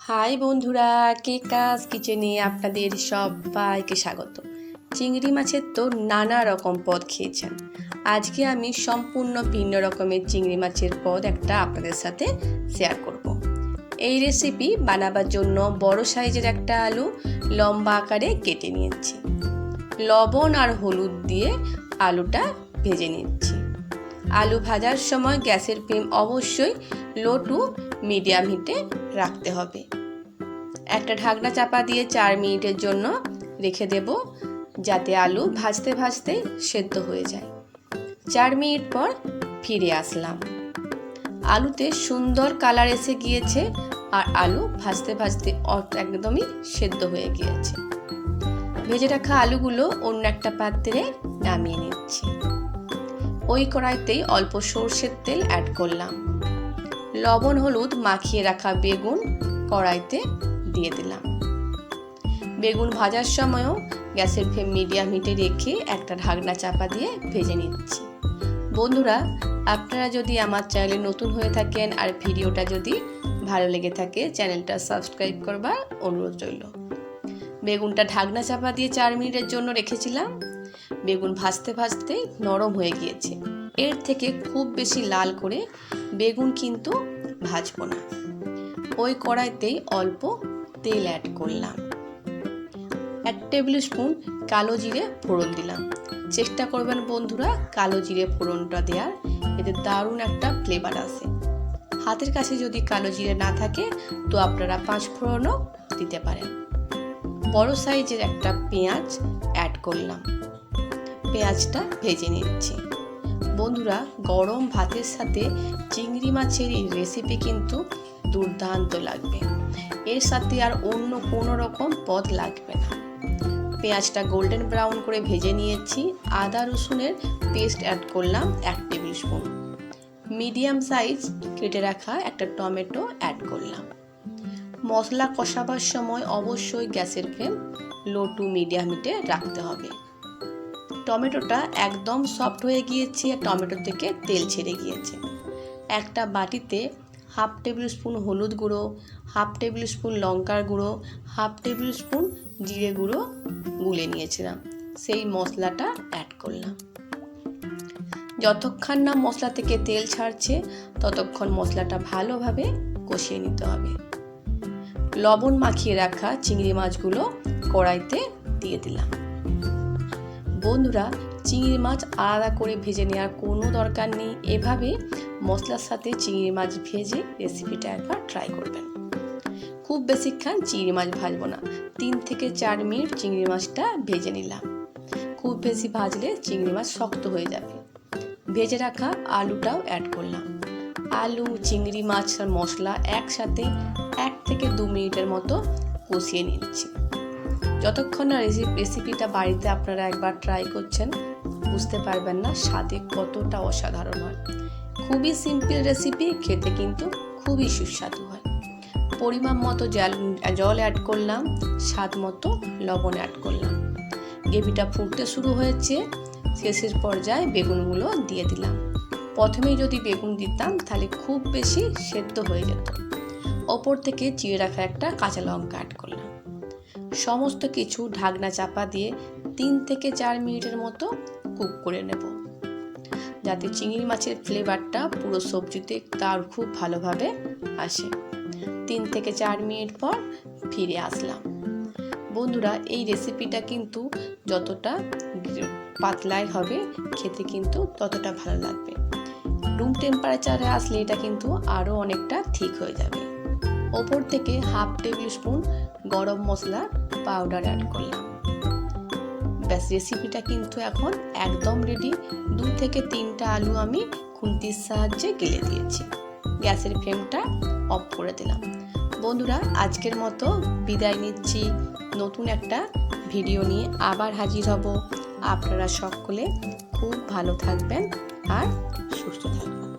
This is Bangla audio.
হাই বন্ধুরা কাজ কিচেনে আপনাদের সবাইকে স্বাগত। চিংড়ি মাছের তো নানা রকম পদ খেয়েছেন। আজকে আমি সম্পূর্ণ ভিন্ন রকমের চিংড়ি মাছের পদ একটা আপনাদের সাথে শেয়ার করব। এই রেসিপি বানাবার জন্য বড় সাইজের একটা আলু লম্বা আকারে কেটে নিয়েছি। লবণ আর হলুদ দিয়ে আলুটা ভেজে নিচ্ছি। আলু ভাজার সময় গ্যাসের ফ্লেম অবশ্যই লো টু মিডিয়াম হিটে রাখতে হবে। একটা ঢাকনা চাপা দিয়ে চার মিনিটের জন্য রেখে দেব যাতে আলু ভাজতে ভাজতে সেদ্ধ হয়ে যায়। চার মিনিট পর ফিরে আসলাম। আলুতে সুন্দর কালার এসে গিয়েছে আর আলু ভাজতে ভাজতে একদমই সেদ্ধ হয়ে গিয়েছে। ভেজে রাখা আলুগুলো অন্য একটা পাত্রে নামিয়ে নিচ্ছি। ওই কড়াইতেই অল্প সর্ষের তেল অ্যাড করলাম। লবণ, হলুদ মাখিয়ে রাখা বেগুন কড়াইতে দিয়ে দিলাম। বেগুন ভাজার সময়ও গ্যাসের ফ্লেম মিডিয়াম হিটে রেখে একটা ঢাকনা চাপা দিয়ে ভেজে নিচ্ছি। বন্ধুরা, আপনারা যদি আমার চ্যানেলে নতুন হয়ে থাকেন আর ভিডিওটা যদি ভালো লেগে থাকে, চ্যানেলটা সাবস্ক্রাইব করবার অনুরোধ রইল। বেগুনটা ঢাকনা চাপা দিয়ে চার মিনিটের জন্য রেখেছিলাম। বেগুন ভাজতে ভাজতে নরম হয়ে গিয়েছে। এর থেকে খুব বেশি লাল করে বেগুন কিন্তু ভাজবো না। ওই কড়াইতেই অল্প তেল অ্যাড করলাম। এক টেবিল স্পুন কালো জিরে ফোড়ন দিলাম। চেষ্টা করবেন বন্ধুরা কালো জিরে ফোড়নটা দেওয়ার এতে দারুণ একটা ফ্লেভার আসে। হাতের কাছে যদি কালো জিরে না থাকে, তো আপনারা পাঁচ ফোড়নও দিতে পারেন। বড় সাইজের একটা পেঁয়াজ অ্যাড করলাম। পেঁয়াজটা ভেজে নিচ্ছি। বন্ধুরা, গরম ভাতের সাথে চিংড়ি মাছের এই রেসিপি কিন্তু দুর্দান্ত লাগবে। এর সাথে আর অন্য কোনো রকম পদ লাগবে না। পেঁয়াজটা গোল্ডেন ব্রাউন করে ভেজে নিয়েছি। আদা রসুনের পেস্ট অ্যাড করলাম এক টেবিল স্পুন। মিডিয়াম সাইজ কেটে রাখা একটা টমেটো অ্যাড করলাম। মশলা কষাবার সময় অবশ্যই গ্যাসের ফ্লেম লো টু মিডিয়াম হিটে রাখতে হবে। টমেটোটা একদম সফট হয়ে গিয়েছে, আর টমেটো থেকে তেল ছেড়ে গিয়েছে। একটা বাটিতে হাফ টেবিল স্পুন হলুদ গুঁড়ো, হাফ টেবিল স্পুন লঙ্কার গুঁড়ো, হাফ টেবিল স্পুন জিরে গুঁড়ো গুলে নিয়েছিলাম। সেই মশলাটা অ্যাড করলাম। যতক্ষণ না মশলা থেকে তেল ছাড়ছে, ততক্ষণ মশলাটা ভালোভাবে কষিয়ে নিতে হবে। লবণ মাখিয়ে রাখা চিংড়ি মাছগুলো কড়াইতে দিয়ে দিলাম। বন্ধুরা, চিংড়ি মাছ আলাদা করে ভেজে নেওয়ার কোনো দরকার নেই। এভাবে মশলার সাথে চিংড়ি মাছ ভেজে রেসিপিটা একবার ট্রাই করবেন। খুব বেশিক্ষণ চিংড়ি মাছ ভাজবো না। তিন থেকে চার মিনিট চিংড়ি মাছটা ভেজে নিলাম। খুব বেশি ভাজলে চিংড়ি মাছ শক্ত হয়ে যাবে। ভেজে রাখা আলুটাও অ্যাড করলাম। আলু, চিংড়ি মাছ আর মশলা একসাথে এক থেকে দু মিনিটের মতো কষিয়ে নিচ্ছি। যতক্ষণ না রেসিপিটা বাড়িতে আপনারা একবার ট্রাই করছেন, বুঝতে পারবেন না স্বাদে কতটা অসাধারণ হয়। খুবই সিম্পল রেসিপি খেতে কিন্তু খুবই সুস্বাদু হয়। পরিমাণ মতো জল জল অ্যাড করলাম, স্বাদ মতো লবণ অ্যাড করলাম। গ্রেভিটা ফুটতে শুরু হয়েছে, শেষের পর্যায়ে বেগুনগুলো দিয়ে দিলাম। প্রথমেই যদি বেগুন দিতাম, তাহলে খুব বেশি সেদ্ধ হয়ে যেত। ওপর থেকে চিড়ে রাখা একটা কাঁচা লঙ্কা অ্যাড করলাম। সমস্ত কিছু ঢাকনা চাপা দিয়ে তিন থেকে চার মিনিটের মতো কুক করে নেব। যাতে চিংড়ি মাছের ফ্লেভারটা পুরো সবজিতে তার খুব ভালোভাবে আসে। তিন থেকে চার মিনিট পর ফিরে আসলাম। বন্ধুরা, এই রেসিপিটা কিন্তু যতটা পাতলাই হবে, খেতে কিন্তু ততটা ভালো লাগবে। রুম টেম্পারেচারে আসলে এটা কিন্তু আরও অনেকটা ঠিক হয়ে যাবে। ওপর থেকে হাফ টেবিল স্পুন গরম মশলা পাউডার অ্যাড করলাম। ব্যাস রেসিপিটা কিন্তু এখন একদম রেডি দু থেকে তিনটা আলু আমি খুন্তির সাহায্যে গেলে দিয়েছি। গ্যাসের ফ্লেমটা অফ করে দিলাম। বন্ধুরা, আজকের মতো বিদায় নিচ্ছি। নতুন একটা ভিডিও নিয়ে আবার হাজির হব। আপনারা সকলে খুব ভালো থাকবেন আর সুস্থ থাকবেন।